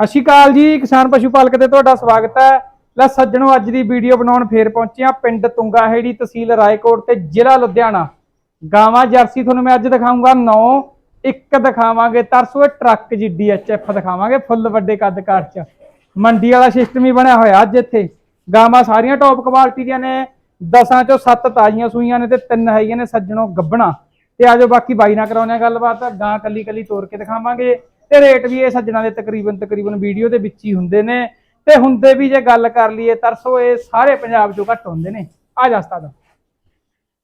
ਸਤਿ ਸ਼੍ਰੀ ਅਕਾਲ ਜੀ, ਕਿਸਾਨ ਪਸ਼ੂ ਪਾਲਕ ਤੇ ਤੁਹਾਡਾ ਸਵਾਗਤ ਹੈ। ਲੈ ਸੱਜਣੋ, ਅੱਜ ਦੀ ਵੀਡੀਓ ਬਣਾਉਣ ਫੇਰ ਪਹੁੰਚੇ ਆ ਪਿੰਡ ਤੁੰਗਾਹੇੜੀ ਤਹਿਸੀਲ ਰਾਏਕੋਟ ਤੇ ਜ਼ਿਲ੍ਹਾ ਲੁਧਿਆਣਾ। ਗਾਵਾਂ ਜਰਸੀ ਤੁਹਾਨੂੰ ਮੈਂ ਅੱਜ ਦਿਖਾਉਂਗਾ 9 ਇੱਕ ਦਿਖਾਵਾਂਗੇ ਤਰਸੋ ਇਹ ਟਰੱਕ ਜਿੱਡੀ ਐਚਐਫ ਦਿਖਾਵਾਂਗੇ, ਫੁੱਲ ਵੱਡੇ ਕੱਦ ਕਾਰ ਚ। ਮੰਡੀ ਵਾਲਾ ਸਿਸਟਮ ਹੀ ਬਣਿਆ ਹੋਇਆ ਅੱਜ ਇੱਥੇ। ਗਾਵਾਂ ਸਾਰੀਆਂ ਟੌਪ ਕੁਆਲਿਟੀ ਦੀਆਂ ਨੇ, ਦਸਾਂ ਚੋਂ ਸੱਤ ਤਾਜ਼ੀਆਂ ਸੂਈਆਂ ਨੇ ਤੇ ਤਿੰਨ ਹੈਗੀਆਂ ਨੇ ਸੱਜਣੋ ਗੱਬਣਾ ਤੇ ਆਜੋ ਬਾਕੀ ਬਾਈ ਨਾਲ ਕਰਾਉਣੇ ਆ ਗੱਲਬਾਤ, ਗਾਂ ਕੱਲੀ ਕੱਲੀ ਤੋੜ ਕੇ ਦਿਖਾਵਾਂਗੇ। ਤੇ ਰੇਟ ਵੀ ਇਹ ਸੱਜਣਾ ਦੇ ਤਕਰੀਬਨ ਤਕਰੀਬਨ ਵੀਡੀਓ ਦੇ ਵਿੱਚ ਹੀ ਹੁੰਦੇ ਨੇ। ਤੇ ਹੁੰਦੇ ਵੀ ਜੇ ਗੱਲ ਕਰ ਲਈਏ ਤਰਸੋ ਇਹ ਸਾਰੇ ਪੰਜਾਬ ਚੋਂ ਘੱਟ ਹੁੰਦੇ ਨੇ। ਆ ਜਾ ਉਸਤਾਦ।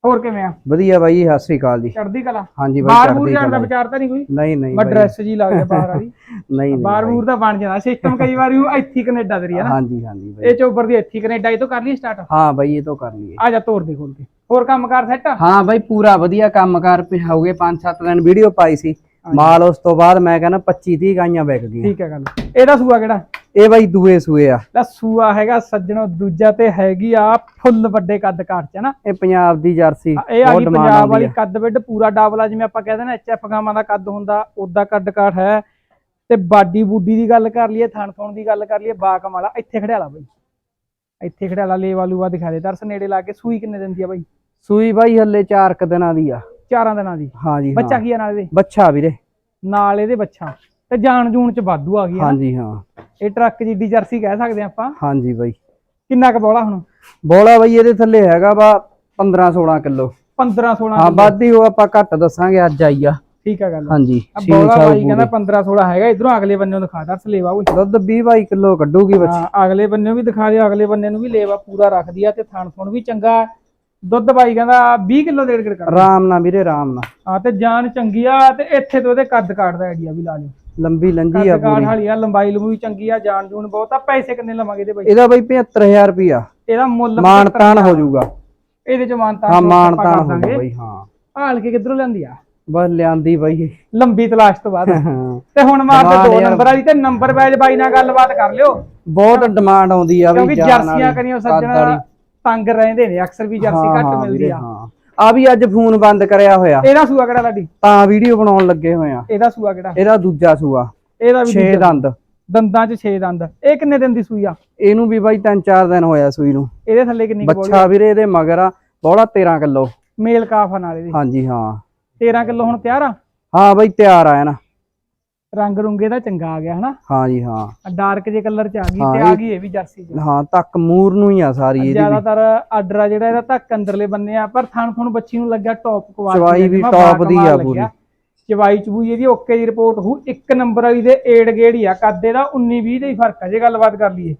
ਹੋਰ ਕਿਵੇਂ ਆ? ਵਧੀਆ ਬਾਈ ਸਤਿ ਸ੍ਰੀ ਅਕਾਲ ਜੀ। ਚੜਦੀ ਕਲਾ? ਹਾਂਜੀ ਬਾਈ ਬੂਰ ਜਾਣ ਦਾ। ਵਿਚਾਰ ਤਾਂ ਨਹੀਂ ਕੋਈ? ਨਹੀਂ ਨਹੀਂ ਮੈਂ ਡਰੈਸ ਜੀ ਲਾ ਕੇ ਬਾਹਰ ਵਾਲੀ ਨਹੀਂ ਨਹੀਂ ਬਾਹਰ ਬਾਈ। ਬੂਰ ਦਾ ਬਣ ਜਾਂਦਾ। ਸਿਸਟਮ ਕਈ ਵਾਰੀ ਉਹ ਇੱਥੇ ਕੈਨੇਡਾ ਦੇ ਹੈ ਨਾ। ਹਾਂਜੀ ਹਾਂਜੀ ਬਾਈ। ਇਹ ਚੋਬਰ ਦੀ ਇੱਥੇ ਕੈਨੇਡਾ ਇਹ ਤੋਂ ਕਰ ਲਈ ਸਟਾਰਟ ਹਾਂ ਬਾਈ ਇਹ ਤਾਂ ਕਰ ਲਈਏ। ਆ ਜਾ ਤੋਰ ਦੇ ਖੋਲ ਕੇ। ਹੋਰ ਕੰਮ ਕਰ ਸੈੱਟ ਹਾਂ ਬਾਈ ਪੂਰਾ ਵਧੀਆ ਕੰਮਕਾਰ ਪਿ ਹੋ ਗਏ 5-7 ਦਿਨ ਵੀਡੀਓ ਪਾਈ ਸੀ। ਮਾਲ ਉਸ ਤੋਂ ਬਾਅਦ ਮੈਂ ਕਹਿੰਦਾ 25-30 ਗਾਈਆਂ ਵਿਕ ਗਈਆਂ। ਠੀਕ ਹੈ ਗੱਲ। ਇਹਦਾ ਸੂਆ ਕਿਹੜਾ? ਇਹ ਬਾਈ ਦੂਏ ਸੂਏ ਆ। ਲੈ ਸੂਆ ਹੈਗਾ ਸੱਜਣੋ ਦੂਜਾ ਤੇ ਹੈਗੀ ਆ ਫੁੱਲ ਵੱਡੇ ਕੱਦ ਕਾਠ ਚ ਨਾ? ਇਹ ਪੰਜਾਬ ਦੀ ਜਰਸੀ ਇਹ ਆ ਗਈ ਪੰਜਾਬ ਵਾਲੀ। ਕੱਦ ਵਿੱਡ ਪੂਰਾ ਡਬਲ ਜਿਵੇਂ ਆਪਾਂ ਕਹਿੰਦੇ ਨੇ ਐਚਐਫ ਗਾਵਾਂ ਦਾ ਕੱਦ ਹੁੰਦਾ ਉਦਾਂ ਕੱਦ ਕਾਠ ਹੈ। ਤੇ ਬਾਡੀ ਬੂਡੀ ਦੀ ਗੱਲ ਕਰ ਲਈਏ ਥਣ ਥਣ ਦੀ ਗੱਲ ਕਰ ਲਈਏ ਬਾਕਮ ਵਾਲਾ ਇੱਥੇ ਖੜਿਆਲਾ ਬਈ। ਇੱਥੇ ਖੜਿਆਲਾ ਲੇਵਾ ਲੂਆ ਦਿਖਾ ਦੇ ਦਰਸ ਨੇੜੇ ਲਾ ਕੇ ਸੂਈ ਕਿੰਨੇ ਦਿੰਦੀ ਆ ਬਈ? ਸੂਈ ਬਾਈ ਹੱਲੇ 4 ਕ ਦਿਨਾਂ ਦੀ ਆ। ਚਾਰਾਂ ਦਿਨਾਂ ਦੀ। ਹਾਂ ਜੀ ਬੱਚਾ ਹਾਂ। ਕੀ ਆ ਨਾਲ ਇਹਦੇ? ਬੱਚਾ ਵੀਰੇ। ਨਾਲ ਇਹਦੇ ਬੱਚਾ। ਤੇ ਜਾਨ ਜੂਨ ਚ ਵਾਧੂ ਆ ਗਈ ਆ ਨਾ। ਹਾਂਜੀ ਹਾਂ। ਇਹ ਟਰੱਕ ਜਿੱਡੀ ਜਰਸੀ ਕਹਿ ਸਕਦੇ ਆਪਾਂ। ਹਾਂਜੀ ਬਾਈ। ਕਿੰਨਾ ਕੁ ਬੋਲਾ ਹੁਣ? ਬੋਲਾ ਬਾਈ ਇਹਦੇ ਥੱਲੇ ਹੈਗਾ ਵਾ 15-16 ਕਿਲੋ। 15 16 ਹਾਂ ਵੱਧ ਹੀ ਉਹ ਆਪਾਂ ਘੱਟ ਦੱਸਾਂਗੇ ਅੱਜ ਆਈ ਆ। ਠੀਕ ਆ ਗੱਲ। ਹਾਂਜੀ ਬੋਲਾ ਬਾਈ ਕਹਿੰਦਾ ਪੂਰੇ। 15 16 ਹੈਗਾ ਇਧਰੋਂ ਅਗਲੇ ਬੰਨੇ ਦਿਖਾ ਦਰਸ ਲੇਵਾ ਉਹ ਦੁੱਧ 20 22 ਕਿਲੋ ਕੱਢੂਗੀ ਬੱਚੀ। ਹਾਂ ਅਗਲੇ ਬੰਨੇ ਵੀ ਦਿਖਾ ਦਿਓ ਅਗਲੇ ਬੰਨੇ ਨੂੰ ਵੀ ਲੇਵਾ ਪੂਰਾ ਰੱਖਦੀ ਆ ਤੇ ਥਣ ਥਣ ਵੀ ਚੰਗਾ। ਹੈ। ਦੁੱਧ ਬਾਈ ਕਹਿੰਦਾ 20 ਕਿਲੋ ਡੇਢ ਕਿਲੋ ਆਰਾਮ ਨਾਲ ਵੀਰੇ ਆਰਾਮ ਨਾਲ। ਹਾਂ ਤੇ ਜਾਨ ਚੰਗੀ ਆ ਤੇ ਇੱਥੇ ਤੋਂ ਇਹਦੇ ਕੱਦ ਦਾ ਆਈਡੀਆ ਵੀ ਲਾ ਲਿਓ। ਲੰਬੀ ਲੰਜੀ ਆ ਕੱਦ ਪੂਰੀ। ਵਾਲੀ ਆ ਲੰਬਾਈ ਲੰਬੂਈ ਚੰਗੀ ਆ ਜਾਨ ਜੂਨ ਬਹੁਤ ਆ ਪੈਸੇ ਕਿੰਨੇ ਲਵਾਂਗੇ ਇਹਦੇ ਬਾਈ? ਇਹਦਾ ਬਈ 75000 ਰੁਪਿਆ ਇਹਦਾ ਮੁੱਲ ਮਾਨ ਤਾਨ ਹੋ ਜਾਊਗਾ। ਇਹਦੇ ਚ ਮਾਨਤਾਨ ਹਾਂ ਮਾਨ ਤਾਨ ਹੋ ਜਾਊਗਾ ਬਈ ਹਾਂ। ਹਾਲ ਕੇ ਕਿੱਧਰੋਂ ਲੈਂਦੀ ਆ? ਬਸ ਲਿਆਂਦੀ ਬਈ। ਲੰਬੀ ਤਲਾਸ਼ ਤੋਂ ਬਾਅਦ। ਤੇ ਹੁਣ ਮਾਰਦੇ ਦੋ। ਨੰਬਰ ਵਾਲੀ ਤੇ ਨੰਬਰ ਵੈਜ ਬਾਈ ਨਾਲ ਗੱਲਬਾਤ ਕਰ ਲਿਓ। ਬਹੁਤ ਡਿਮਾਂਡ ਆਉਂਦੀ ਆ ਵੀ ਜਰਸੀਆਂ ਵਾਲੀ। ਸੱਜਣਾ ਤੰਗ ਰਹਿੰਦੇ ਨੇ ਅਕਸਰ ਵੀ ਜਰਸੀ ਘੱਟ ਮਿਲਦੀ ਆ। ਆ ਵੀ ਅੱਜ ਫੋਨ ਬੰਦ ਕਰਿਆ ਹੋਇਆ। ਇਹਦਾ ਸੂਆ ਕਿਹੜਾ ਲਾਡੀ ਤਾਂ ਵੀਡੀਓ ਬਣਾਉਣ ਲੱਗੇ ਹੋਏ ਆ। ਇਹਦਾ ਸੂਆ ਕਿਹੜਾ? ਇਹਦਾ ਦੂਜਾ ਸੂਆ। ਇਹਦਾ ਵੀ 6 ਦੂਜਾ। ਦੰਦ। ਦੰਦਾਂ 'ਚ 6 ਦੰਦ। ਇਹ ਕਿੰਨੇ ਦਿਨ ਦੀ ਸੂਈ ਆ? ਇਹਨੂੰ ਵੀ ਬਾਈ 3-4 ਦਿਨ ਹੋਇਆ ਸੂਈ ਨੂੰ। ਇਹਦੇ ਥੱਲੇ ਕਿੰਨੀ ਬੋਲੀ ਬੱਚਾ ਵੀਰੇ ਇਹਦੇ ਮਗਰ ਆ ਬੋਲਾ 13 ਕਿਲੋ। ਮੇਲ ਕਾਫਾ ਨਾਲ ਇਹਦੀ। ਹਾਂਜੀ ਹਾਂ। 13 ਕਿਲੋ ਹੁਣ ਤਿਆਰ ਆ? ਹਾਂ ਬਾਈ ਤਿਆਰ ਆ ਨਾ ਰੰਗ ਰੁੰਗੇ ਦਾ ਚੰਗਾ ਆ ਗਿਆ ਹਨਾ? ਹਾਂ ਜੀ ਹਾਂ। ਡਾਰਕ ਜੇ ਕਲਰ 'ਚ ਆ ਗਈ ਤੇ ਆ ਗਈ ਇਹ ਵੀ ਜਰਸੀ 'ਚ ਹਾਂ ਤੱਕ ਮੂਰ ਨੂੰ ਹੀ ਆ ਸਾਰੀ ਇਹਦੀ ਜ਼ਿਆਦਾਤਰ ਆਰਡਰ ਆ ਜਿਹੜਾ ਇਹਦਾ ਧੱਕ ਅੰਦਰਲੇ ਬੰਨੇ ਆ ਪਰ ਥਣ ਥਣ ਬੱਚੀ ਨੂੰ ਲੱਗਿਆ ਟੌਪ ਕੁਆਲਿਟੀ ਚਵਾਈ ਵੀ top ਦੀ ਆ ਪੂਰੀ। ਚਵਾਈ ਚਬੂਈ ਇਹਦੀ ਓਕੇ ਦੀ ਰਿਪੋਰਟ ਹੋ ਇੱਕ ਨੰਬਰ ਵਾਲੀ ਦੇ ਏਡ ਗੇੜ ਆ ਕੱਦ ਇਹਦਾ 19 20 ਦਾ ਹੀ ਫ਼ਰਕ ਆ ਜੇ ਗੱਲਬਾਤ ਕਰ ਲਈਏ।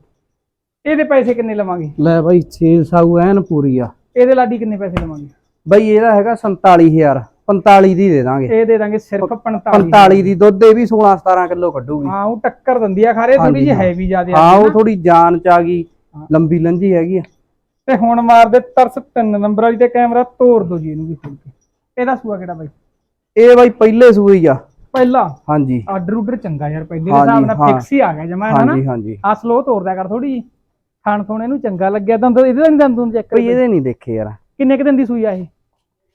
ਇਹਦੇ ਪੈਸੇ ਕਿੰਨੇ ਲਵਾਂਗੇ? ਲੈ ਬਾਈ ਛੇ ਸਾਊ ਐਨ ਪੂਰੀ ਆ। ਇਹਦੇ ਲਾਡੀ ਕਿੰਨੇ ਪੈਸੇ ਲਵਾਂਗੇ? ਬਾਈ ਇਹਦਾ ਹੈਗਾ 47000 45 ਦੀ ਦੇ ਦਾਂਗੇ। ਇਹ ਦੇ ਦਾਂਗੇ ਸਿਰਫ 45 45 ਦੀ ਦੁੱਧ ਇਹ ਵੀ 16 17 ਕਿਲੋ ਕੱਢੂਗੀ। ਹਾਂ ਉਹ ਟੱਕਰ ਦਿੰਦੀ ਆ ਖਾਰੇ ਥੋੜੀ ਜਿਹੀ ਹੈਵੀ ਜ਼ਿਆਦੇ ਆ ਹਾਂ ਉਹ ਥੋੜੀ ਜਾਨ ਚ ਆ ਗਈ ਲੰਬੀ ਲੰਜੀ ਹੈਗੀ ਆ। ਤੇ ਹੁਣ ਮਾਰਦੇ ਤਰਸ ਤਿੰਨ ਨੰਬਰ ਵਾਲੀ ਤੇ ਕੈਮਰਾ ਤੋੜ ਦੋ ਜੀ ਇਹਨੂੰ ਵੀ ਖੋਲ ਕੇ। ਇਹਦਾ ਸੂਆ ਕਿਹੜਾ ਬਾਈ? ਇਹ ਬਾਈ ਪਹਿਲੇ ਸੂਈ ਆ। ਪਹਿਲਾ? ਹਾਂਜੀ। ਆਰਡਰ ਉਡਰ ਚੰਗਾ ਯਾਰ ਪਹਿਲੇ ਦੇ ਹਿਸਾਬ ਨਾਲ। ਫਿਕਸ ਹੀ ਆ ਗਿਆ ਜਮਾ ਹੈ ਨਾ ਹਾਂਜੀ ਹਾਂਜੀ। ਆ ਸਲੋ ਤੋੜਦਾ ਕਰ ਥੋੜੀ ਜੀ ਖਾਣ ਖੋਣੇ ਇਹਨੂੰ ਚੰਗਾ ਲੱਗਿਆ। ਦੰਦ ਇਹਦੇ ਨਹੀਂ ਦੰਦ ਨੂੰ ਚੈੱਕ ਬਈ ਇਹਦੇ ਨਹੀਂ ਦੇਖੇ ਯਾਰ। ਕਿੰਨੇ ਕੁ ਦਿਨ ਦੀ ਸੂਈ ਆ ਇਹ?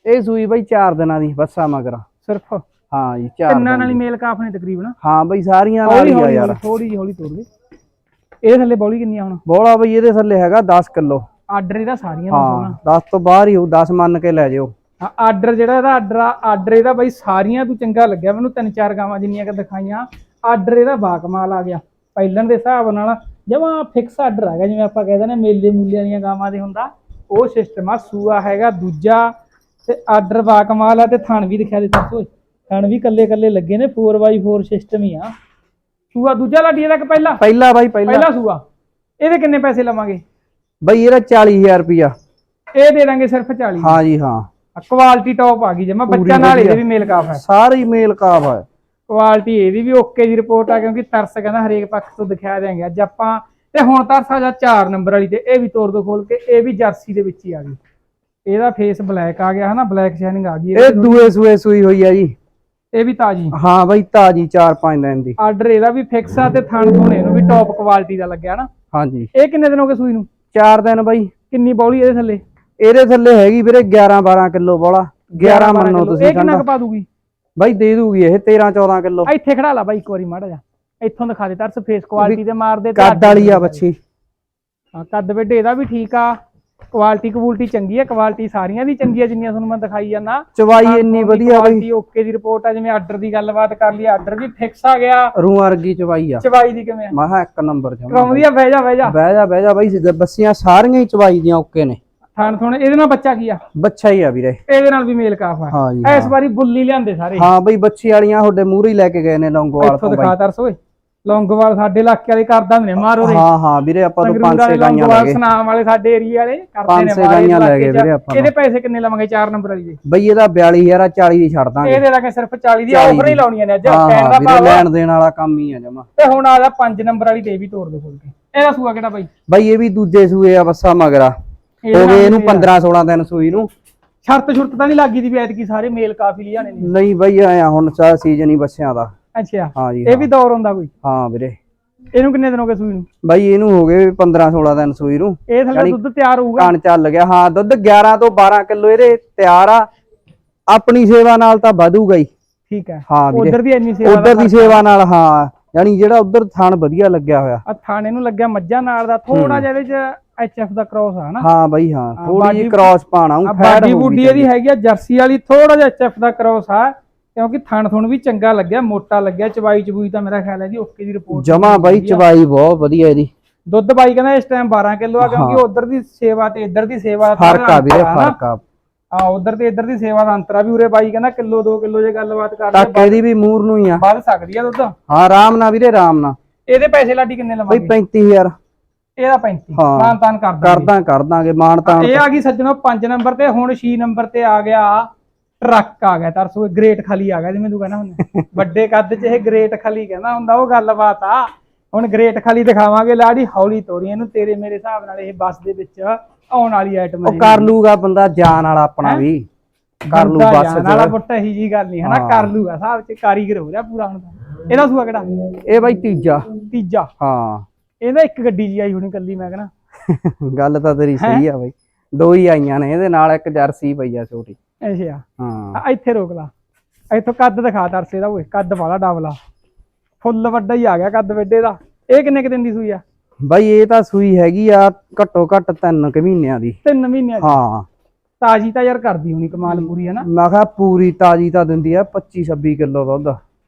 ਇਹ ਸੂਈ ਬਾਈ 4 ਦਿਨਾਂ ਦੀ ਬੱਸਾ ਮਗਰ। ਸਿਰਫ? ਹਾਂ ਜੀ 4 ਤਿੰਨਾਂ ਨਾਲ ਹੀ ਮੇਲ ਕਾਫ ਨੇ ਤਕਰੀਬਨ? ਹਾਂ ਬਈ ਸਾਰੀਆਂ ਨਾਲ ਹੀ ਆ ਯਾਰ। ਥੋੜੀ ਜਿਹੀ ਹੌਲੀ ਤੋੜ ਦੇ। ਇਹ ਥੱਲੇ ਬੌਲੀ ਕਿੰਨੀ ਆ ਹੁਣ? ਬੋਲਾ ਬਈ ਇਹਦੇ ਥੱਲੇ ਹੈਗਾ 10 ਕਿਲੋ। ਆਰਡਰ ਇਹਦਾ ਸਾਰੀਆਂ ਦਾ ਹਾਂ ਹੋਣਾ। 10 ਤੋਂ ਬਾਹਰ ਹੀ ਹੋਊ 10 ਮੰਨ ਕੇ ਲੈ ਜਿਓ ਆਰਡਰ ਜਿਹੜਾ ਇਹਦਾ ਆਰਡਰ ਆਰਡਰ ਇਹਦਾ ਬਾਈ ਸਾਰੀਆਂ ਤੂੰ ਚੰਗਾ ਲੱਗਿਆ। ਮੈਨੂੰ ਤਿੰਨ ਚਾਰ ਗਾਵਾਂ ਜਿੰਨੀਆਂ ਕਿ ਦਿਖਾਈਆਂ। ਆਰਡਰ ਇਹਦਾ ਬਾਕਮਾਲ ਆ ਗਿਆ। ਪਹਿਲਣ ਦੇ ਹਿਸਾਬ ਨਾਲ ਜਮਾ ਫਿਕਸ ਆਰਡਰ ਆ ਗਿਆ। ਜਿਵੇਂ ਆਪਾਂ ਕਹਿੰਦੇ ਨੇ ਮੇਲੇ ਮੂਲਿਆਂ ਦੀਆਂ ਗਾਵਾਂ ਦੇ ਹੁੰਦਾ। ਉਹ ਸਿਸਟਮ ਆ ਸੂਆ ਹੈਗਾ ਦੂਜਾ ਤੇ ਆਰਡਰ ਬਾਕਮਾਲ ਆ ਤੇ ਥਣ ਵੀ ਦਿਖਾ ਦਿੱਤਾ ਓਏ। ਥਣ ਵੀ ਕੱਲੇ ਕੱਲੇ ਲੱਗੇ ਨੇ 4x4 ਸਿਸਟਮ ਹੀ ਆ। ਸੂਆ ਦੂਜਾ ਲਾਡੀ ਇਹਦਾ ਕਿ ਪਹਿਲਾ? ਪਹਿਲਾ ਬਾਈ ਪਹਿਲਾ। ਪਹਿਲਾ ਸੂਆ। ਇਹਦੇ ਕਿੰਨੇ ਪੈਸੇ ਲਵਾਂਗੇ? ਬਈ ਇਹਦਾ 40000 ਰੁਪਿਆ ਇਹ ਦੇ ਦਾਂਗੇ ਸਿਰਫ 40 ਹਾਂ ਜੀ ਹਾਂ। ਕੁਆਲਿਟੀ ਟੌਪ ਆ ਗਈ ਜਮਾ ਪੂਰੀ ਬੱਚਾ ਨਾਲ ਇਹਦੇ ਵਧੀਆ। ਵੀ ਮੇਲ ਕਾਫ ਹੈ। ਸਾਰੀ ਮੇਲ ਕਾਫ ਹੈ ਕੁਆਲਿਟੀ ਇਹਦੀ ਵੀ ਓਕੇ ਦੀ ਰਿਪੋਰਟ ਆ ਕਿਉਂਕਿ ਤਰਸ ਕਹਿੰਦਾ ਹਰੇਕ ਪੱਖ ਤੋਂ ਦਿਖਾਇਆ ਦਿਆਂਗੇ। ਅੱਜ ਆਪਾਂ ਤੇ ਹੁਣ ਤਰਸ ਆ ਜਾ 4 ਨੰਬਰ ਵਾਲੀ ਤੇ ਇਹ ਵੀ ਤੋੜ ਦੋ ਖੋਲ ਕੇ ਇਹ ਵੀ ਜਰਸੀ ਦੇ ਵਿੱਚ ਹੀ ਆ ਗਈ। ਇਹਦਾ ਫੇਸ ਬਲੈਕ ਆ ਗਿਆ ਹਨਾ ਬਲੈਕ ਸ਼ਾਈਨਿੰਗ ਆ ਗਈ ਇਹ। ਦੂਏ ਸੂਏ ਸੂਈ ਹੋਈ ਆ ਜੀ। ਇਹ ਵੀ ਤਾਜੀ। ਹਾਂ ਬਈ ਤਾਜੀ 4-5 ਦਿਨ ਦੀ। ਆਰਡਰ ਇਹਦਾ ਵੀ ਫਿਕਸ ਆ ਤੇ ਥਣ ਥੁਣ ਇਹਨੂੰ ਵੀ ਟੌਪ ਕੁਆਲਿਟੀ ਦਾ ਲੱਗਿਆ ਨਾ। ਹਾਂਜੀ। ਇਹ ਕਿੰਨੇ ਦਿਨ ਹੋ ਗਏ ਸੂਈ ਨੂੰ? 4 ਦਿਨ ਬਈ। ਕਿੰਨੀ ਬੌਲੀ ਇਹਦੇ ਥੱਲੇ? ਇਹਦੇ ਥੱਲੇ ਹੈਗੀ ਵੀਰੇ 11-12 ਕਿਲੋ ਬੋਲਾ। 11 ਮੰਨੋ। ਤੁਸੀਂ ਇਹ ਕਿੰਨਾ ਕਹਿੰਦਾ ਕੁ ਪਾ ਦੂਗੀ? ਬਾਈ ਦੇ ਦੂਗੀ ਇਹ 13-14 ਕਿਲੋ। ਇੱਥੇ ਖੜਾ ਲਾ ਬਾਈ ਇੱਕ ਵਾਰੀ ਮਾੜਾ ਜਾ ਇੱਥੋਂ ਦਿਖਾ ਦੇ ਤਰਸ ਫੇਸ ਕੁਆਲਿਟੀ ਤੇ ਮਾਰਦੇ ਤੇ ਕੱਦ ਵਾਲੀ ਆ ਬੱਚੀ। ਹਾਂ ਕੱਦ ਵੱਡੇ ਇਹਦਾ ਵੀ ਠੀਕ ਆ। ਕੁਆਲਿਟੀ ਕੁਆਲਿਟੀ ਚੰਗੀ ਆ ਕੁਆਲਿਟੀ ਸਾਰੀਆਂ ਦੀ ਚੰਗੀ ਆ ਜਿੰਨੀਆਂ ਤੁਹਾਨੂੰ ਮੈਂ ਦਿਖਾਈ ਜਾਂਦਾ ਚਵਾਈ ਇੰਨੀ ਵਧੀਆ ਬਈ। ਓਕੇ ਦੀ ਰਿਪੋਰਟ ਆ ਜਿਵੇਂ ਆਰਡਰ ਦੀ ਗੱਲਬਾਤ ਕਰ ਲਈ ਆਰਡਰ ਵੀ ਫਿਕਸ ਆ ਗਿਆ। ਰੂ ਵਰਗੀ ਚਵਾਈ ਆ। ਚਵਾਈ ਦੀ ਕਿਵੇਂ ਆ? ਮੈਂ ਕਿਹਾ ਇੱਕ ਨੰਬਰ ਜਮਾ ਕਰਾਉਂਦੀ ਆ ਬਹਿ ਜਾ ਬਹਿ ਜਾ। ਬਹਿ ਜਾ ਬਹਿ ਜਾ ਬਾਈ ਬੱਸੀਆਂ ਸਾਰੀਆਂ ਹੀ ਚਵਾਈ ਦੀਆਂ ਓਕੇ ਨੇ। ਥਾਣ ਥੋਣ ਇਹਦੇ ਨਾਲ ਬੱਚਾ ਕੀ ਆ? ਬੱਚਾ ਹੀ ਆ ਵੀਰੇ। ਇਹਦੇ ਨਾਲ ਵੀ ਮੇਲ ਕਾਫ ਆ। ਹਾਂ ਜੀ ਇਸ ਵਾਰੀ ਬੁੱਲੀ ਲਿਆਂਦੇ ਸਾਰੇ। ਹਾਂ ਬਈ ਬੱਚੀ ਵਾਲੀਆਂ ਤੁਹਾਡੇ ਮੂਹਰੇ ਹੀ ਲੈ ਕੇ ਗਏ ਨੇ ਲੌਂਗੋਵਾਲ ਇੱਥੋਂ ਤੋਂ ਦਿਖਾ ਤਰਸ ਓਏ। ਲੌਂਗੋਵਾਲ ਸਾਡੇ ਇਲਾਕੇ ਵਾਲੇ ਕਰਦਾ ਨੇ ਮਾਰੋ ਰੇ। ਹਾਂ ਹਾਂ ਵੀਰੇ ਆਪਾਂ ਤੋਂ ਪੰਜ ਛੇ ਗਾਈਆਂ ਲੈ ਲੌਂਗੋਵਾਲ ਗਏ। ਸੁਨਾਮ ਵਾਲੇ ਸਾਡੇ ਏਰੀਆ ਵਾਲੇ ਕਰਦੇ ਨੇ ਛੇ ਮਾਰੇ ਗਾਈਆਂ ਲੈ ਗਏ। ਵੀਰੇ ਆਪਾਂ ਇਹਦੇ ਪੈਸੇ ਕਿੰਨੇ ਲਵਾਂਗੇ 4 ਨੰਬਰ ਵਾਲੀ ਦੇ? ਬਈ ਇਹਦਾ 42000 ਆ 40 ਦੀ ਛੱਡ ਦਾਂਗੇ। ਇਹਦੇ ਲੱਗੇ ਸਿਰਫ 40 ਦੀ ਆਫਰ ਹੀ ਲਾਉਣੀਆਂ ਨੇ ਅੱਜ। ਹਾਂ ਦਾ ਭਾਵ। ਲੈਣ ਦੇਣ ਵਾਲਾ ਕੰਮ ਹੀ ਆ ਜਮਾ। ਤੇ ਹੁਣ ਆ ਜਾ 5 ਨੰਬਰ ਵਾਲੀ ਤੇ ਵੀ ਤੋੜ ਦੇ ਖੋਲ ਕੇ। ਇਹਦਾ ਸੂਆ ਕਿਹੜਾ ਬਾਈ? ਬਈ ਇਹ ਵੀ ਦੂਜੇ ਸੂਏ ਆ ਬੱਸਾ ਮਗਰਾ। ਇਹਦੇ ਹੋ ਨਾਲ ਗਏ ਇਹਨੂੰ ਵੀ 15 16 ਦਿਨ ਸੂਈ ਨੂੰ। ਸ਼ਰਤ ਸ਼ੁਰਤ ਤਾਂ ਨਹੀਂ ਲੱਗੀ ਦੀ ਵੀ ਐਤਕੀ ਸਾਰੇ ਮੇਲ ਕਾਫੀ ਲਿਆਣੇ ਨੇ। ਨਹੀਂ ਬਈ ਆਇਆ ਹੁਣ ਸਾ ਸੀਜ਼ਨ ਹੀ ਬੱਸਿਆਂ ਦਾ। ਅੱਛਾ। ਹਾਂ ਜੀ ਇਹ ਵੀ ਦੌਰ ਹੁੰਦਾ ਕੋਈ? ਹਾਂ ਵੀਰੇ। ਇਹਨੂੰ ਕਿੰਨੇ ਦਿਨ ਹੋ ਗਏ ਸੂਈ ਨੂੰ? ਬਈ ਇਹਨੂੰ ਹੋ ਗਏ 15 16 ਦਿਨ ਸੂਈ ਨੂੰ। ਇਹ ਥੱਲੇ ਦੁੱਧ ਤਿਆਰ ਹੋਊਗਾ? ਕਣ ਚੱਲ ਗਿਆ। ਹਾਂ ਦੁੱਧ 11 ਤੋਂ 12 ਕਿਲੋ ਇਹਦੇ ਤਿਆਰ ਆ। ਆਪਣੀ ਸੇਵਾ ਨਾਲ ਤਾਂ ਵਧੂਗਾ ਹੀ। ਠੀਕ ਹੈ। ਹਾਂ ਵੀਰੇ। ਉਧਰ ਦੀ ਇੰਨੀ ਸੇਵਾ ਉਧਰ ਦੀ ਸੇਵਾ ਨਾਲ ਹਾਂ। ਯਾਨੀ ਜਿਹੜਾ ਉਧਰ ਥਣ ਵਧੀਆ ਲੱਗਿਆ ਹੋਇਆ। ਆ ਥਾਣੇ ਨੂੰ ਲੱਗਿਆ ਮੱਝਾਂ ਨਾਲ ਦਾ। ਥੋੜਾ ਜਿਹਾ ਇਹਦੇ ਚ ਐਚਐਫ ਦਾ ਕ੍ਰੋਸ ਆ ਨਾ ਹਾਂ ਬਈ ਹਾਂ। ਥੋੜੀ ਜਿਹੀ ਕ੍ਰਾਸ ਪਾਣਾ ਉਹ ਫੈਟ ਬਾਡੀ ਬੂਡੀ ਇਹਦੀ ਹੈਗੀ ਆ ਜਰਸੀ ਵਾਲੀ ਥੋੜਾ ਜਿਹਾ ਐਚਐਫ ਦਾ ਕ੍ਰੋਸ ਆ। ਕਿਉਂਕਿ ਥਣ ਥੁਣ ਵੀ ਚੰਗਾ ਲੱਗਿਆ ਮੋਟਾ ਲੱਗਿਆ ਚਵਾਈ ਚਬੂਈ ਤਾਂ ਮੇਰਾ ਖਿਆਲ ਹੈ ਜੀ ਓਕੇ ਦੀ ਰਿਪੋਰਟ ਜਮਾ ਬਾਈ ਚਵਾਈ ਬਹੁਤ ਵਧੀਆ ਇਹਦੀ। ਦੁੱਧ ਬਾਈ ਕਹਿੰਦਾ ਇਸ ਟਾਈਮ 12 ਕਿਲੋ ਆ ਕਿਉਂਕਿ ਉਧਰ ਦੀ ਸੇਵਾ ਤੇ ਇੱਧਰ ਦੀ ਸੇਵਾ ਦਾ ਫ਼ਰਕ ਆ ਵੀਰੇ। ਫ਼ਰਕ ਆ। ਹਾਂ ਉਧਰ ਤੇ ਇੱਧਰ ਦੀ ਸੇਵਾ ਦਾ ਅੰਤਰ ਆ ਵੀ ਉਰੇ ਬਾਈ ਕਹਿੰਦਾ ਕਿਲੋ 2 ਕਿਲੋ ਜੇ ਗੱਲਬਾਤ ਕਰ ਟੱਕ ਇਹਦੀ ਵੀ ਮੂਰ ਨੂੰ ਹੀ ਆ। ਵੱਧ ਸਕਦੀ ਆ ਦੁੱਧ। ਹਾਂ ਆਰਾਮ ਨਾਲ ਵੀਰੇ ਆਰਾਮ ਨਾਲ। ਇਹਦੇ ਪੈਸੇ ਲਾਡੀ ਕਿੰਨੇ ਬਈ ਲਵਾਂਗੇ 35000 ਇਹਦਾ 35 ਹਾਂ। ਮਾਨ ਤਾਨ ਕਰ ਦਾਂਗੇ। ਕਰਦਾ ਕਰ ਦਾਂਗੇ ਮਾਣ ਤਾਣ ਇਹ ਆ ਗਈ ਸੱਜਣੋ 5 ਨੰਬਰ ਤੇ ਹੁਣ 6 ਨੰਬਰ ਤੇ ਆ ਗਿਆ। ਟਰੱਕ ਆ ਗਿਆ ਤਰਸੋ ਗ੍ਰੇਟ ਖਾਲੀ ਆ ਗਿਆ ਜਿਵੇਂ ਤੂੰ ਕਹਿੰਦਾ ਹੁੰਦਾ। ਵੱਡੇ ਕੱਦ 'ਚ ਇਹ ਗ੍ਰੇਟ ਖਾਲੀ ਕਹਿੰਦਾ ਹੁੰਦਾ ਉਹ ਗੱਲਬਾਤ ਆ। ਹੁਣ ਗ੍ਰੇਟ ਖਾਲੀ ਦਿਖਾਵਾਂਗੇ ਲਾੜੀ ਹੌਲੀ ਤੋਰੀ ਇਹਨੂੰ ਤੇਰੇ ਮੇਰੇ ਹਿਸਾਬ ਨਾਲ ਇਹ ਬੱਸ ਦੇ ਵਿੱਚ ਆਉਣ ਵਾਲੀ ਆਈਟਮ ਉਹ ਕਰ ਲੂਗਾ ਬੰਦਾ ਜਾਨ ਵਾਲਾ ਆਪਣਾ ਵੀ। ਕਰ ਲੂ ਬੱਸ ਨਾਲਾ ਪੁੱਟ ਇਹੀ ਜੀ ਗੱਲ ਨਹੀਂ ਹਨਾ। ਕਰ ਲੂਗਾ ਹਿਸਾਬ 'ਚ ਕਾਰੀਗਰ ਹੋ ਰਿਹਾ ਪੂਰਾ ਹੁਣ ਇਹਦਾ ਸੂਆ ਕਿਹੜਾ? ਇਹ ਬਾਈ ਤੀਜਾ। ਤੀਜਾ। ਹਾਂ। ਇਹਦਾ ਇੱਕ ਗੱਡੀ ਜੀ ਆਈ ਹੋਣੀ ਕੱਲੀ ਮੈਂ ਕਹਿੰਦਾ। ਗੱਲ ਤਾਂ ਤੇਰੀ ਸਹੀ ਆ ਬਾਈ। ਦੋ ਹੀ ਆਈਆਂ ਨੇ ਇਹਦੇ ਨਾਲ ਇੱਕ ਜਰਸੀ ਪਈ ਆ ਛੋਟੀ। ਹਾਂ। ਆ ਇੱਥੇ ਰੋਕ ਲਾ। ਇੱਥੋਂ ਕੱਦ ਦਿਖਾ ਤਰਸੇ ਦਾ ਓਏ ਕੱਦ ਵਾਲਾ ਡਬਲਾ ਫੁੱਲ ਵੱਡਾ ਹੀ ਆ ਗਿਆ ਕੱਦ ਵੱਡੇ ਦਾ। ਇਹ ਕਿੰਨੇ ਕੁ ਦਿਨ ਦੀ ਸੂਈ ਆ? ਬਾਈ ਇਹ ਤਾਂ ਸੂਈ ਹੈਗੀ ਆ ਘੱਟੋ ਘੱਟ ਤਿੰਨ ਕੁ ਮਹੀਨਿਆਂ ਦੀ। ਤਿੰਨ ਮਹੀਨਿਆਂ ਦੀ? ਹਾਂ। ਤਾਜੀ ਤਾਂ ਯਾਰ ਕਰਦੀ ਹੋਣੀ ਕਮਾਲ ਪੂਰੀ ਹੈ ਨਾ ਮੈਂ ਕਿਹਾ ਪੂਰੀ ਤਾਜੀ ਤਾਂ ਦਿੰਦੀ ਆ 25 26 ਕਿਲੋ ਦੁੱਧ।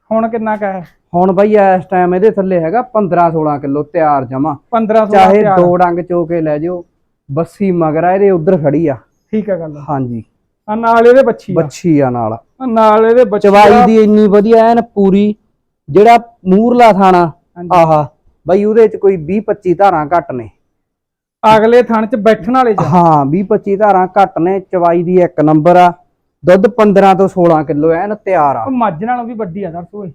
ਹੁਣ ਕਿੰਨਾ ਕ ਹੈ? ਹੁਣ ਬਾਈ ਇਸ ਟਾਈਮ ਇਹਦੇ ਥੱਲੇ ਹੈਗਾ 15 16 ਕਿਲੋ ਤਿਆਰ ਜਮਾ। 15 16 ਚਾਹੇ। ਦੋ ਡੰਗ ਚੋ ਕੇ ਲੈ ਜਾਓ ਬੱਸੀ ਮਗਰ ਇਹਦੇ ਉਧਰ ਖੜੀ ਆ। ਠੀਕ ਹੈ ਗੱਲ। ਹਾਂਜੀ। ਆ ਨਾਲ ਇਹਦੇ ਬੱਚੀ ਆ। ਬੱਚੀ ਆ ਨਾਲ। ਆ ਨਾਲ ਇਹਦੇ ਬੱਚੀ ਚਵਾਈ ਦੀ ਇੰਨੀ ਵਧੀਆ ਐਨ ਪੂਰੀ ਜਿਹੜਾ ਮੂਰਲਾ ਥਾਣਾ। ਆਹਾ ਬਈ ਉਹਦੇ ਚ ਕੋਈ 20 25 ਧਾਰਾਂ ਘੱਟ ਨੇ। ਅਗਲੇ ਥਣ ਚ ਬੈਠਣ ਵਾਲੇ ਚ ਹਾਂ 20 25 ਧਾਰਾਂ ਘੱਟ ਨੇ ਚਵਾਈ ਦੀ ਇੱਕ ਨੰਬਰ ਆ। ਦੁੱਧ 15 ਤੋਂ 16 ਕਿਲੋ ਐਨ ਤਿਆਰ ਆ। ਉਹ ਮੱਝ ਨਾਲੋਂ ਵੀ ਵੱਡੀ ਆ ਦੱਸ ਓਏ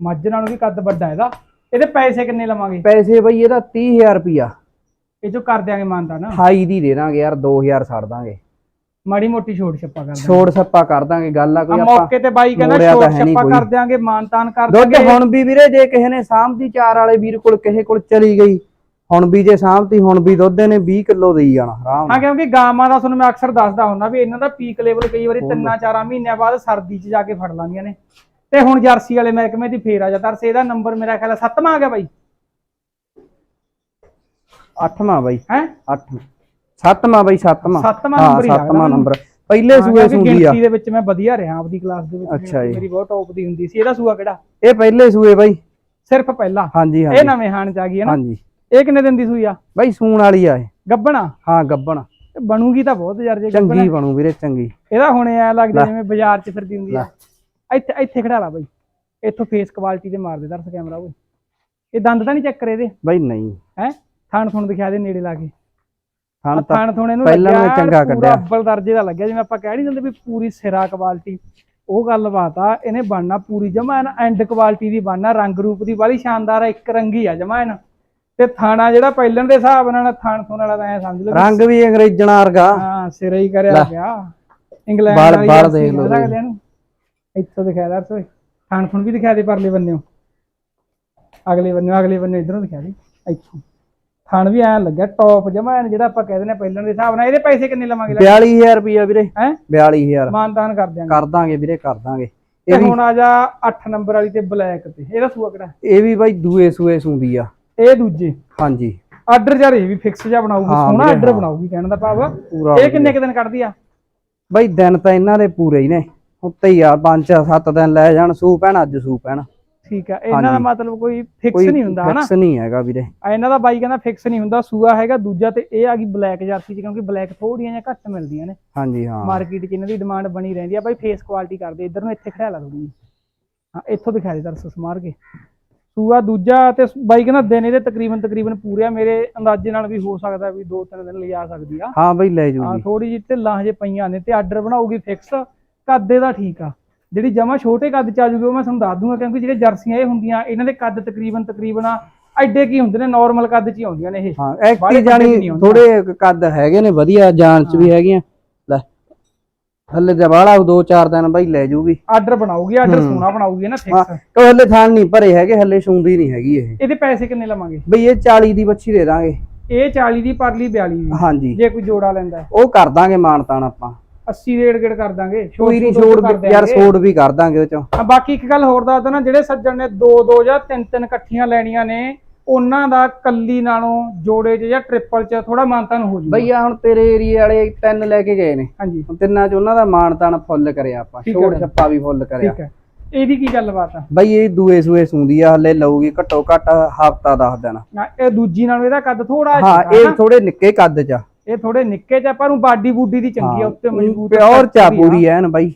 ਮੱਝ ਨਾਲੋਂ ਵੀ ਕੱਦ ਵੱਡਾ ਇਹਦਾ। ਇਹਦੇ ਪੈਸੇ ਕਿੰਨੇ ਲਵਾਂਗੇ? ਪੈਸੇ ਬਈ ਇਹਦਾ 30000 ਰੁਪਿਆ ਇਹ ਜੋ ਕਰ ਦਿਆਂਗੇ ਮਾਨਤਾ ਨਾ 28 ਦੀ ਦੇ ਦਾਂਗੇ ਯਾਰ 2000 ਛੱਡ ਦਾਂਗੇ। ਮਾੜੀ ਮੋਟੀ ਛੋਟ ਛੱਪਾ ਕਰ ਦਾਂਗੇ। ਛੋੜ ਸੱਪਾ ਕਰ ਦਾਂਗੇ ਗੱਲ ਆ ਕੋਈ ਆਪਾਂ ਮੌਕੇ ਤੇ ਬਾਈ ਕਹਿੰਦਾ ਮੋੜਿਆ ਤਾਂ ਛੋਟ ਹੈ ਨੀ ਛੱਪਾ ਕੋਈ। ਕਰ ਦਿਆਂਗੇ ਮਾਨਤਾਨ ਕਰ ਦੁੱਧ ਹੁਣ ਵੀ ਵੀਰੇ ਜੇ ਕਿਸੇ ਨੇ ਸਾਂਭਦੀ ਚਾਰ ਵਾਲੇ ਵੀਰ ਕੋਲ ਕਿਸੇ ਕੋਲ ਚਲੀ ਗਈ ਹੁਣ ਵੀ ਜੇ ਸਾਂਭਦੀ ਹੁਣ ਵੀ ਦੁੱਧ ਨੇ 20 ਕਿਲੋ ਦੇਈ ਜਾਣਾ ਆਰਾਮ ਨਾਲ। ਹਾਂ ਕਿਉਂਕਿ ਗਾਵਾਂ ਦਾ ਤੁਹਾਨੂੰ ਮੈਂ ਅਕਸਰ ਦੱਸਦਾ ਹੁੰਦਾ ਵੀ ਇਹਨਾਂ ਦਾ ਪੀਕ ਲੈਵਲ ਕਈ ਵਾਰੀ ਤਿੰਨਾਂ ਚਾਰਾਂ ਮਹੀਨਿਆਂ ਬਾਅਦ ਸਰਦੀ 'ਚ ਜਾ ਕੇ ਫੜ ਲਾਂਦੀਆਂ ਨੇ। ਤੇ ਹੁਣ ਜਰਸੀ ਵਾਲੇ ਮਹਿਕਮੇ ਦੀ ਫੇਰ ਆ ਜਾ ਤਰਸੇ ਇਹਦਾ ਨੰਬਰ ਮੇਰਾ ਖਿਆਲ ਹੈ ਸੱਤਵਾਂ ਆ ਗਿਆ ਬਾਈ। ਅੱਠਵਾਂ ਬਾਈ। ਹੈ? ਅੱਠ। ਸੱਤਵਾਂ ਬਾਈ ਸੱਤਵਾਂ। ਸੱਤਵਾਂ ਨੰਬਰ ਹੀ ਲੱਗਦਾ ਸੱਤਵਾਂ ਮੈਨੂੰ। ਨੰਬਰ ਪਹਿਲੇ ਸੂਏ ਸੁੰਦੀ ਆ। ਗਿਣਤੀ ਦੇ ਵਿੱਚ ਮੈਂ ਵਧੀਆ ਰਿਹਾ ਆਪਦੀ ਕਲਾਸ ਦੇ ਵਿੱਚ। ਅੱਛਾ ਜੀ। ਮੇਰੀ ਬਹੁਤ ਟੌਪ ਦੀ ਹੁੰਦੀ ਸੀ। ਇਹਦਾ ਸੂਆ ਕਿਹੜਾ? ਇਹ ਪਹਿਲੇ ਸੂਏ ਬਾਈ। ਸਿਰਫ ਪਹਿਲਾ। ਹਾਂਜੀ ਇਹ ਹਾਂਜੀ। ਨਵੇਂ ਹਾਣ ਚ ਆ ਗਈ ਹੈ ਨਾ। ਹਾਂਜੀ। ਇਹ ਕਿੰਨੇ ਦਿਨ ਦੀ ਸੂਈ ਆ? ਬਾਈ ਸੂਣ ਵਾਲੀ ਆ ਇਹ। ਗੱਬਣਾ? ਹਾਂ ਗੱਬਣ। ਇਹ ਬਣੂਗੀ ਤਾਂ ਬਹੁਤ ਯਾਰ ਜੇ ਚੰਗੀ ਬਣੂ ਵੀਰੇ ਚੰਗੀ। ਇਹਦਾ ਹੁਣ ਐ ਲੱਗਦਾ ਜਿਵੇਂ ਬਾਜ਼ਾਰ 'ਚ ਫਿਰਦੀ ਹੁੰਦੀ ਆ। ਇੱਥੇ ਇੱਥੇ ਖੜਾ ਲਾ ਬਾਈ। ਇੱਥੋਂ ਫੇਸ ਕੁਆਲਿਟੀ ਤੇ ਮਾਰ ਦੇ ਦਰਸ ਕੈਮਰਾ ਓਏ। ਇਹ ਦੰਦ ਤਾਂ ਨਹੀਂ ਚੱਕ ਰਹੇ ਇਹਦੇ? ਬਾਈ ਨਹੀਂ। ਹੈ? ਥਾਣ ਥੁਣ ਦਿਖਾ ਦੇ ਨੇੜੇ ਲਾ ਕੇ। ਤਾਂ ਥਾਣ ਥੁਣ ਇਹਨੂੰ ਪਹਿਲਾਂ ਨੂੰ ਚੰਗਾ ਕੱਢਿਆ। ਅੱਬਲ ਦਰਜੇ ਦਾ ਲੱਗਿਆ ਜਿਵੇਂ ਆਪਾਂ ਕਹਿ ਨਹੀਂ ਦਿੰਦੇ ਵੀ ਪੂਰੀ ਸਿਰਾ ਕੁਆਲਿਟੀ ਉਹ ਗੱਲਬਾਤ ਆ ਇਹਨੇ ਬਣਨਾ ਪੂਰੀ ਜਮਾ ਐਂਡ ਕੁਆਲਿਟੀ ਦੀ ਬਣਨਾ ਰੰਗ ਰੂਪ ਦੀ ਬਾਲੀ ਸ਼ਾਨਦਾਰ ਇੱਕ ਰੰਗੀ ਆ ਜਮਾ ਇਹਨ ਤੇ ਥਾਣਾ ਜਿਹੜਾ ਪਹਿਲਣ ਦੇ ਹਿਸਾਬ ਨਾਲ ਥਾਣ ਥੁਣ ਵਾਲਾ ਤਾਂ ਐ ਸਮਝ ਲਓ ਰੰਗ ਵੀ ਅੰਗਰੇਜ਼ਣਾ ਵਰਗਾ। ਹਾਂ ਸਿਰਾ ਹੀ ਕਰਿਆ ਪਿਆ ਇੰਗਲੈਂਡ ਬਾਲ- ਵਾਲੀ ਬਾਲ ਜਰਸੀ ਦੇਖ ਲਓ ਲੱਗਦੇ ਇਹਨੂੰ। ਇੱਥੋਂ ਦਿਖਾ ਦਰ ਸੋਏ ਥਾਣ ਥੁਣ ਵੀ ਦਿਖਾ ਦੇ ਪਰਲੇ ਬੰਨਿਓ। ਅਗਲੇ ਬੰਨਿਓ ਅਗਲੇ ਬੰਨਿਓ ਇਧਰੋਂ ਦਿਖਾ ਦੇ ਇੱਥੋਂ। ਥਣ ਵੀ ਐ ਲੱਗਿਆ ਟੌਪ ਜਮਾ ਐਨ ਜਿਹੜਾ ਆਪਾਂ ਕਹਿੰਦੇ ਨੇ ਪਹਿਲਣ ਦੇ ਹਿਸਾਬ ਨਾਲ ਇਹਦੇ ਪੈਸੇ ਕਿੰਨੇ ਲਵਾਂਗੇ 42000 ਰੁਪਿਆ ਵੀਰੇ। ਹੈ? 42000 ਮਾਨਤਾਨ ਕਰ ਦਿਆਂਗੇ। ਕਰ ਦਾਂਗੇ ਵੀਰੇ ਕਰ ਦਾਂਗੇ। ਇਹ ਵੀ ਹੁਣ ਆ ਜਾ 8 ਨੰਬਰ ਵਾਲੀ ਤੇ ਬਲੈਕ ਤੇ ਇਹਦਾ ਸੂਆ ਕਿਹੜਾ? ਇਹ ਵੀ ਬਾਈ ਦੂਏ ਸੂਏ ਸੁੰਦੀ ਆ। ਇਹ ਦੂਜੇ। ਹਾਂਜੀ। ਆਰਡਰ ਯਾਰ ਇਹ ਵੀ ਫਿਕਸ ਜਿਹਾ ਬਣਾਉਗੀ ਸੋਹਣਾ ਆਰਡਰ। ਬਣਾਉਗੀ ਕਹਿਣ ਦਾ ਭਾਵ। ਇਹ ਕਿੰਨੇ ਕੁ ਦਿਨ ਕੱਢਦੀ ਆ? ਬਾਈ ਦਿਨ ਤਾਂ ਇਹਨਾਂ ਦੇ ਪੂਰੇ ਹੀ ਨੇ। ਉੱਤੇ ਹੀ ਆ ਪੰਜ ਛੇ ਸੱਤ ਦਿਨ ਲੈ ਜਾਣ ਸੂ ਪੈਣ ਅੱਜ ਸੂ ਪੈਣ। ਠੀਕ ਆ ਇਹਨਾਂ ਦਾ ਹਾਂਜੀ। ਮਤਲਬ ਕੋਈ ਫਿਕਸ ਨਹੀਂ ਹੁੰਦਾ ਹਨਾ? ਫਿਕਸ ਨਹੀਂ ਹੈਗਾ ਵੀਰੇ। ਆ ਇਹਨਾਂ ਦਾ ਬਾਈ ਕਹਿੰਦਾ ਫਿਕਸ ਨਹੀਂ ਹੁੰਦਾ ਸੂਆ ਹੈਗਾ ਦੂਜਾ ਤੇ ਇਹ ਆ ਗਈ ਬਲੈਕ ਜਰਸੀ ਚ ਕਿਉਂਕਿ ਬਲੈਕ ਥੋੜੀਆਂ ਜਿਹਾ ਘੱਟ ਮਿਲਦੀਆਂ ਨੇ। ਹਾਂਜੀ ਹਾਂ। ਮਾਰਕੀਟ 'ਚ ਇਹਨਾਂ ਦੀ ਡਿਮਾਂਡ ਬਣੀ ਰਹਿੰਦੀ ਆ ਬਾਈ ਫੇਸ ਕੁਆਲਿਟੀ ਕਰਦੇ ਇੱਧਰ ਨੂੰ ਇੱਥੇ ਖੜਾ ਲਾ ਥੋੜੀ ਹਾਂ ਇੱਥੋਂ ਦਿਖਾ ਦੇ ਦਰਸ ਸਮਾਰ ਕੇ। ਸੂਆ ਦੂਜਾ ਤੇ ਬਾਈ ਕਹਿੰਦਾ ਦਿਨ ਇਹਦੇ ਤਕਰੀਬਨ ਤਕਰੀਬਨ ਪੂਰੇ ਆ ਮੇਰੇ ਅੰਦਾਜ਼ੇ ਨਾਲ ਵੀ ਹੋ ਸਕਦਾ ਵੀ ਦੋ ਤਿੰਨ ਦਿਨ ਲਿਜਾ ਸਕਦੀ ਆ। ਹਾਂ ਬਾਈ ਲੈ ਹਾਂ ਜੂਗੀ ਥੋੜੀ ਜਿਹੀ ਢਿੱਲਾਂ ਹਜੇ ਪਈਆਂ ਨੇ ਤੇ ਆਰਡਰ ਬਣਾਉਗੀ ਫਿਕਸ ਕੱਦ ਇਹਦਾ ਠੀਕ ਆ। ਜਿਹੜੀ ਜਮਾ ਛੋਟੇ ਕੱਦ ਚ ਆ ਜੂਗੀ ਉਹ ਮੈਂ ਤੁਹਾਨੂੰ ਦੱਸ ਦੂੰਗਾ ਕਿਉਂਕਿ ਜਿਹੜੇ ਜਰਸੀਆਂ ਇਹ ਹੁੰਦੀਆਂ ਇਹਨਾਂ ਦੇ ਕੱਦ ਤਕਰੀਬਨ ਤਕਰੀਬਨ ਐਡੇ ਕੀ ਹੁੰਦੇ ਨੇ ਨਾਰਮਲ ਕੱਦ ਚ ਹੀ ਆਉਂਦੀਆਂ ਨੇ ਇਹ। ਹਾਂ ਐਕਟੀ ਜਾਨੀ। ਥੋੜੇ ਕੱਦ ਹੈਗੇ ਨੇ ਵਧੀਆ ਜਾਨ ਚ ਵੀ ਹੈਗੀਆਂ। ਲੈ ਹੱਲੇ ਜਵਾਲਾ ਦੋ ਚਾਰ ਦਿਨ ਬਾਈ ਲੈ ਜੂਗੀ। ਆਰਡਰ ਬਣਾਉਗੀ ਆਰਡਰ ਸੋਨਾ ਬਣਾਉਗੀ ਨਾ ਫਿਕਸ ਕੋ ਹੱਲੇ ਥਾਨ ਨਹੀਂ ਭਰੇ ਹੈਗੇ ਹੱਲੇ ਸੁੰਦੀ ਨਹੀਂ ਹੈਗੀ ਇਹ। ਇਹਦੇ ਪੈਸੇ ਕਿੰਨੇ ਲਵਾਂਗੇ? ਬਈ ਇਹ 40 ਦੀ ਬੱਚੀ ਦੇ ਦਾਂਗੇ। ਇਹ 40 ਦੀ ਪਰਲੀ 42 ਦੀ। ਹਾਂਜੀ। ਜੇ ਕੋਈ ਜੋੜਾ ਲੈਂਦਾ। ਉਹ ਕਰ ਦਾਂਗੇ ਮਾਨਤਾਨ ਆਪਾਂ। 80 ਦੇ ਏੜ ਕਰ ਦਾਂਗੇ ਕੋਈ ਨਹੀਂ ਛੋੜ ਯਾਰ। ਛੋੜ ਵੀ ਕਰ ਦਾਂਗੇ ਉਹ ਚੋਂ। ਹਾਂ, ਬਾਕੀ ਇੱਕ ਗੱਲ ਹੋਰ ਦੱਸ ਦੇਣਾ ਜਿਹੜੇ ਸੱਜਣ ਨੇ ਦੋ ਦੋ ਜਾਂ ਤਿੰਨ ਤਿੰਨ ਇਕੱਠੀਆਂ ਲੈਣੀਆਂ ਨੇ ਉਹਨਾਂ ਦਾ ਕੱਲੀ ਨਾਲੋਂ ਜੋੜੇ 'ਚ ਜਾਂ ਟ੍ਰਿਪਲ 'ਚ ਥੋੜਾ ਮਾਨਤਾਨ ਹੋ ਜੂਗਾ। ਬਈ ਆ ਹੁਣ ਤੇਰੇ ਏਰੀਏ ਵਾਲੇ ਤਿੰਨ ਲੈ ਕੇ ਗਏ ਨੇ। ਹਾਂਜੀ। ਹੁਣ ਤਿੰਨਾਂ ਚ ਉਹਨਾਂ ਦਾ ਮਾਨਤਾਨ ਫੁੱਲ ਕਰਿਆ ਆਪਾਂ ਛੋੜ। ਛੱਪਾ ਵੀ ਫੁੱਲ ਕਰਿਆ। ਠੀਕ ਹੈ। ਇਹਦੀ ਕੀ ਗੱਲਬਾਤ ਆ? ਬਈ ਇਹ ਦੂਏ ਸੂਏ ਸੁੰਦੀ ਆ ਹੱਲੇ ਲਊਗੀ ਘੱਟੋ ਘੱਟ ਹਫਤਾ ਦੱਸ ਦੇਣਾ ਨਾ ਇਹ ਦੂਜੀ ਨਾਲੋਂ ਇਹਦਾ ਕੱਦ ਥੋੜਾ ਹਾਂ ਇਹ ਥੋੜੇ ਨਿੱਕੇ ਕੱਦ ਚ ਆ। ਇਹ ਥੋੜੇ ਨਿੱਕੇ 'ਚ ਆ, ਪਰ ਉਹ ਬਾਡੀ ਬੂਡੀ ਦੀ ਚੰਗੀ ਆ ਉੱਤੇ ਮਜ਼ਬੂਤ ਪਿਓਰ ਚਾ ਹੀ। ਪੂਰੀ ਐਨ ਬਾਈ।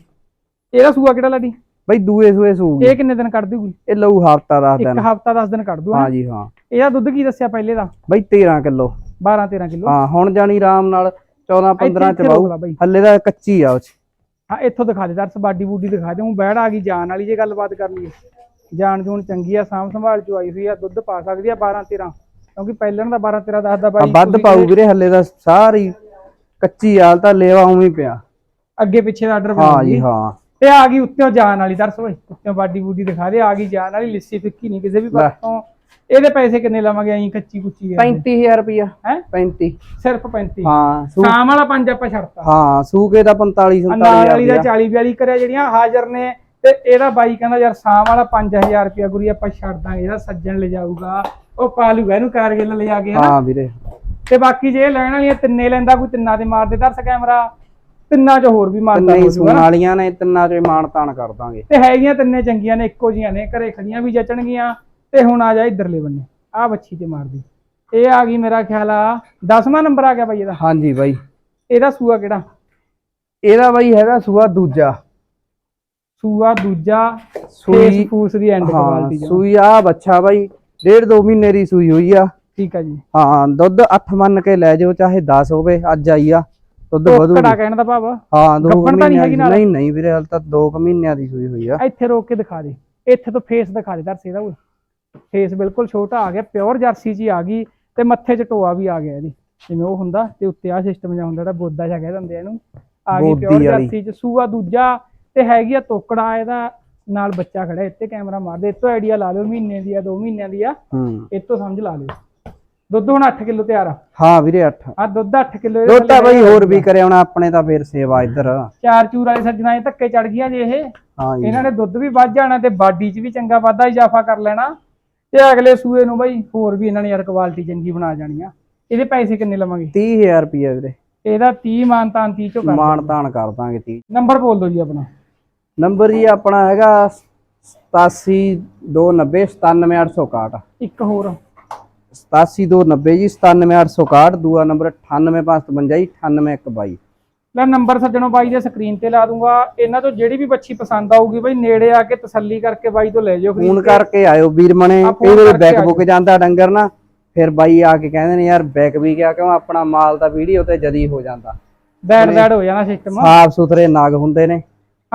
ਇਹਦਾ ਸੂਆ ਕਿਹੜਾ ਲਾਡੀ? ਬਈ ਦੂਏ ਸੂਏ ਸੂਗੀ। ਇਹ ਕਿੰਨੇ ਦਿਨ ਕੱਢ ਦੂਗੀ ਇਹ ਲਊ ਹਫਤਾ ਦੱਸ ਇੱਕ ਦੇਣਾ ਹਫਤਾ 10 ਦਿਨ ਕੱਢ ਦੂ ਹਾਂ ਜੀ ਹਾਂ। ਇਹਦਾ ਦੁੱਧ ਕੀ ਦੱਸਿਆ ਪਹਿਲੇ ਦਾ? ਬਈ 13 ਕਿਲੋ। 12 13 ਕਿਲੋ? ਹਾਂ ਹੁਣ ਜਾਣੀ ਆਰਾਮ ਨਾਲ 14 15 ਇੱਥੇ ਚ ਬਾਊ ਹੱਲੇ ਦਾ ਕੱਚੀ ਆ ਉਹ 'ਚ। ਹਾਂ ਇੱਥੋਂ ਦਿਖਾ ਦੇ ਦਰਸ ਬਾਡੀ ਬੂਡੀ ਦਿਖਾ ਦੇ ਉਹ ਬੈੜ ਆ ਗਈ ਜਾਨ ਵਾਲੀ ਜੇ ਗੱਲਬਾਤ ਕਰ ਲਈਏ ਜਾਨ ਜੂਨ ਚੰਗੀ ਆ ਸਾਂਭ ਸੰਭਾਲ ਚ ਆਈ ਹੋਈ ਆ ਦੁੱਧ ਪਾ ਸਕਦੀ ਆ 12 13 ਕਿਉਂਕਿ ਪਹਿਲਾਂ ਦਾ 12 13 ਦੱਸਦਾ ਆ ਬਾਈ ਵੱਧ ਪਾਊ ਵੀਰੇ ਹੱਲੇ ਦਾ ਸਾਰੀ ਕੱਚੀ ਹਾਲ ਤਾਂ ਲੇਵਾ ਉਵੇਂ ਹੀ ਪਿਆ। ਅੱਗੇ ਪਿੱਛੇ ਦਾ ਆਰਡਰ ਹਾਂ ਜੀ ਹਾਂ। ਤੇ ਆ ਗਈ ਉੱਤੇ ਜਾਨ ਵਾਲੀ ਦਰਸ ਓਏ ਉੱਤੇ ਬਾਡੀ ਬੂਡੀ ਦਿਖਾ ਦੇ ਆ ਗਈ ਜਾਨ ਵਾਲੀ ਲਿੱਸੀ ਫਿੱਕੀ ਨਹੀਂ ਕਿਸੇ ਵੀ। ਪਾਸੋਂ। ਇਹਦੇ ਪੈਸੇ ਕਿੰਨੇ ਲਵਾਂਗੇ ਐਂ ਕੱਚੀ ਕੁੱਚੀ ਦੇ 35000 ਰੁਪਿਆ ਹੈ? 35 ਸਿਰਫ 35 ਹਾਂ ਸ਼ਾਮ ਵਾਲਾ ਪੰਜ ਆਪਾਂ ਛੱਡਤਾ। ਹਾਂ ਸੂਕੇ ਦਾ 45 ਆਹ ਨਾਲ ਵਾਲੀ ਦਾ 47000 40 42 ਕਰਿਆ ਜਿਹੜੀਆਂ ਹਾਜ਼ਰ ਨੇ ਤੇ ਇਹਦਾ ਬਾਈ ਕਹਿੰਦਾ ਯਾਰ ਸਾਮ ਵਾਲਾ 5000 ਰੁਪਿਆ ਗੁਰੀ ਆਪਾਂ ਛੱਡ ਦਾਂਗੇ ਇਹਦਾ ਸੱਜਣ ਲੈ ਜਾਊਗਾ। ਉਹ ਪਾ ਲੂਗਾ ਇਹਨੂੰ ਕਾਰਗਿਲ ਲੈ ਜਾ ਕੇ ਹਾਂ ਵੀਰੇ। ਤੇ ਬਾਕੀ ਜੇ ਲੈਣ ਵਾਲੀਆਂ ਤਿੰਨੇ ਲੈਂਦਾ ਕੋਈ ਤਿੰਨਾਂ ਦੇ ਮਾਰ ਦੇ ਦਰਸ ਕੈਮਰਾ ਤਿੰਨਾਂ 'ਚ ਹੋਰ ਵੀ ਮਾਰਦਾ ਹੋ ਜਾਊਗਾ ਵਾਲੀਆਂ ਨੇ ਤਿੰਨਾਂ ਚੋਂ ਮਾਣ ਤਾਣ ਕਰ ਦਾਂਗੇ। ਤੇ ਹੈਗੀਆਂ ਤਿੰਨੇ ਚੰਗੀਆਂ ਨੇ ਇੱਕੋ ਜੀਆਂ ਨੇ ਘਰੇ ਖੜੀਆਂ ਵੀ ਜਚਣਗੀਆਂ। ਤੇ ਹੁਣ ਆ ਜਾ ਇਧਰਲੇ ਬੰਨੇ ਆ ਬੱਚੀ ਤੇ ਮਾਰਦੀ ਇਹ ਆ ਗਈ ਮੇਰਾ ਖਿਆਲ ਆ 10ਵਾਂ ਨੰਬਰ ਆ ਗਿਆ ਬਾਈ ਇਹਦਾ। ਹਾਂਜੀ ਬਾਈ। ਇਹਦਾ ਸੂਆ ਕਿਹੜਾ? ਇਹਦਾ ਬਾਈ ਹੈਗਾ ਸੂਆ ਦੂਜਾ। ਸੂਆ ਦੂਜਾ ਸੂਈ ਫੇਸ ਦੀ ਐਂਡ ਕੁਆਲਿਟੀ ਸੂਈ ਆ ਬੱਚਾ ਬਾਈ। ਡੇਢ ਦੋ ਮਹੀਨੇ ਦੀ ਸੂਈ ਹੋਈ ਆ। ਠੀਕ ਆ ਜੀ। ਹਾਂ ਦੁੱਧ 8 ਮੰਨ ਕੇ ਲੈ ਜਾਓ ਚਾਹੇ 10 ਹੋਵੇ ਅੱਜ ਆਈ ਆ। ਦੁੱਧ ਵਧੂ ਟੋਕੜਾ ਕਹਿਣ ਦਾ ਭਾਵ? ਹਾਂ ਦੋ ਤਾਂ ਨਹੀਂ? ਨਹੀਂ ਵੀਰੇ ਹਾਲ ਤਾਂ 2 ਮਹੀਨਿਆਂ ਦੀ ਸੂਈ ਹੋਈ ਆ। ਇੱਥੇ ਰੋਕ ਕੇ ਦਿਖਾ ਦੇ। ਇੱਥੇ ਤੋਂ ਫੇਸ ਦਿਖਾ ਦੇ ਦਰਸੇ ਦਾ। ਫੇਸ ਬਿਲਕੁਲ ਛੋਟਾ ਆ ਗਿਆ ਪਿਓਰ ਜਰਸੀ ਜੀ ਆ ਗਈ ਤੇ ਮੱਥੇ 'ਚ ਟੋਆ ਵੀ ਆ ਗਿਆ ਇਹਦੀ ਜਿਵੇਂ ਉਹ ਹੁੰਦਾ ਤੇ ਉੱਤੇ ਆ ਸਿਸਟਮ ਜਿਹਾ ਹੁੰਦਾ ਜਿਹੜਾ ਬੋਦਾ ਜਿਹਾ ਕਹਿ ਦਿੰਦੇ ਇਹਨੂੰ। ਆ ਗਈ ਪਿਓਰ। ਜਰਸੀ 'ਚ। ਸੂਆ ਦੂਜਾ ਤੇ ਹੈਗੀ ਆ ਤੋਕੜਾ ਇਹਦਾ ਨਾਲ ਬੱਚਾ ਖੜਾ ਇੱਥੇ ਕੈਮਰਾ ਮਾਰਦੇ ਇੱਥੋਂ ਆਈਡੀਆ ਲਾ ਲਿਓ ਮਹੀਨੇ ਦੀ ਆ 2 ਮਹੀਨਿਆਂ ਦੀ ਆ ਹੂੰ। ਇੱਥੋਂ ਸਮਝ ਲਾ ਲਿਓ। ਦੁੱਧ ਹੁਣ 8 ਕਿਲੋ ਤਿਆਰ ਆ। ਹਾਂ ਵੀਰੇ 8 ਆ ਦੁੱਧ 8 ਕਿਲੋ ਦੁੱਧ ਤਾਂ ਬਾਈ ਹੋਰ ਵੀ ਕਰਿਆ ਹੋਣਾ ਆਪਣੇ ਤਾਂ ਫੇਰ ਸੇਵਾ ਇੱਧਰ। ਚਾਰ ਚੂਰ ਵਾਲੇ ਸੱਜਣਾ ਇਹ ਧੱਕੇ ਚੜ ਗਈਆਂ ਜੇ ਇਹ। ਹਾਂ ਜੀ। ਇਹਨਾਂ ਨੇ ਦੁੱਧ ਵੀ ਵੱਧ ਜਾਣਾ ਤੇ ਬਾਡੀ 'ਚ ਵੀ ਚੰਗਾ ਵਾਧਾ ਇਜ਼ਾਫਾ ਕਰ ਲੈਣਾ। ਤੇ ਅਗਲੇ ਸੂਏ ਨੂੰ ਬਾਈ ਹੋਰ ਵੀ ਇਹਨਾਂ ਨੇ ਯਾਰ ਕੁਆਲਿਟੀ ਚੰਗੀ ਬਣਾ ਜਾਣੀ ਆ ਇਹਦੇ ਪੈਸੇ ਕਿੰਨੇ ਲਵਾਂਗੇ? 30000 ਰੁਪਏ ਵੀਰੇ। ਇਹਦਾ 30 ਮਾਨਤਾਨ 30 ਚੋਂ ਕਰ ਮਾਣ ਤਾਣ ਕਰ ਦਾਂਗੇ 30 ਨੰਬਰ ਬੋਲ ਦਿਓ ਜੀ ਆਪਣਾ। ਨੰਬਰ ਜੀ ਆਪਣਾ ਹੈਗਾ 87290 97861 ਇੱਕ ਹੋਰ। 87290 ਜੀ 97861 ਦੂਆ ਨੰਬਰ 98555 ਜੀ 98122 ਲੈ ਨੰਬਰ ਸੱਜਣੋ ਬਾਈ ਦੇ ਸਕਰੀਨ ਤੇ ਲਾ ਦੂੰਗਾ। ਇਹਨਾਂ ਤੋਂ ਜਿਹੜੀ ਵੀ ਬੱਚੀ ਪਸੰਦ ਆਊਗੀ ਬਾਈ ਨੇੜੇ ਆ ਕੇ ਤਸੱਲੀ ਕਰਕੇ ਬਾਈ ਤੋਂ ਲੈ ਜਾਓ ਫੋਨ। ਕਰਕੇ ਆਇਓ ਵੀਰ ਮਣੇ। ਕਈ ਵਾਰੀ ਬੈਕ। ਬੁੱਕ ਜਾਂਦਾ ਡੰਗਰ ਨਾ। ਫਿਰ ਬਾਈ ਆ ਕੇ ਕਹਿੰਦੇ ਨੇ ਯਾਰ ਬੈਕ ਵੀ ਗਿਆ ਕਿਉਂ? ਆਪਣਾ ਮਾਲ ਦਾ ਵੀਡੀਓ ਤੇ ਜਦੀ ਹੋ ਜਾਂਦਾ। ਬੈਡ ਬੈਡ ਹੋ ਜਾਣਾ ਸਿਸਟਮ ਸਾਫ਼ ਸੁਥਰੇ ਨਗ ਹੁੰਦੇ ਨੇ।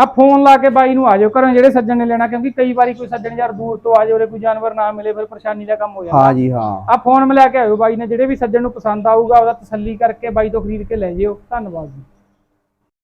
ਆ ਫੋਨ ਲਾ ਕੇ ਬਾਈ ਨੂੰ ਆ ਜਾਓ ਘਰੋਂ ਜਿਹੜੇ ਸੱਜਣ ਨੇ ਲੈਣਾ ਕਿਉਂਕਿ ਕਈ ਵਾਰੀ ਕੋਈ ਸੱਜਣ ਯਾਰ ਦੂਰ ਤੋਂ ਆ ਜਾਓ ਉਰੇ ਕੋਈ ਜਾਨਵਰ ਨਾ ਮਿਲੇ ਫਿਰ ਪਰੇਸ਼ਾਨੀ ਦਾ ਕੰਮ ਹੋ ਜਾਂਦਾ। ਹਾਂ ਜੀ ਹਾਂ। ਆ ਫੋਨ ਮਿਲਾ ਕੇ ਆਇਓ ਬਾਈ ਨੇ ਜਿਹੜੇ ਵੀ ਸੱਜਣ ਨੂੰ ਪਸੰਦ ਆਊਗਾ ਉਹਦਾ ਤਸੱਲੀ ਕਰਕੇ ਬਾਈ ਤੋਂ ਖਰੀਦ ਕੇ ਲੈ ਜਿਓ। ਧੰਨਵਾਦ ਜੀ।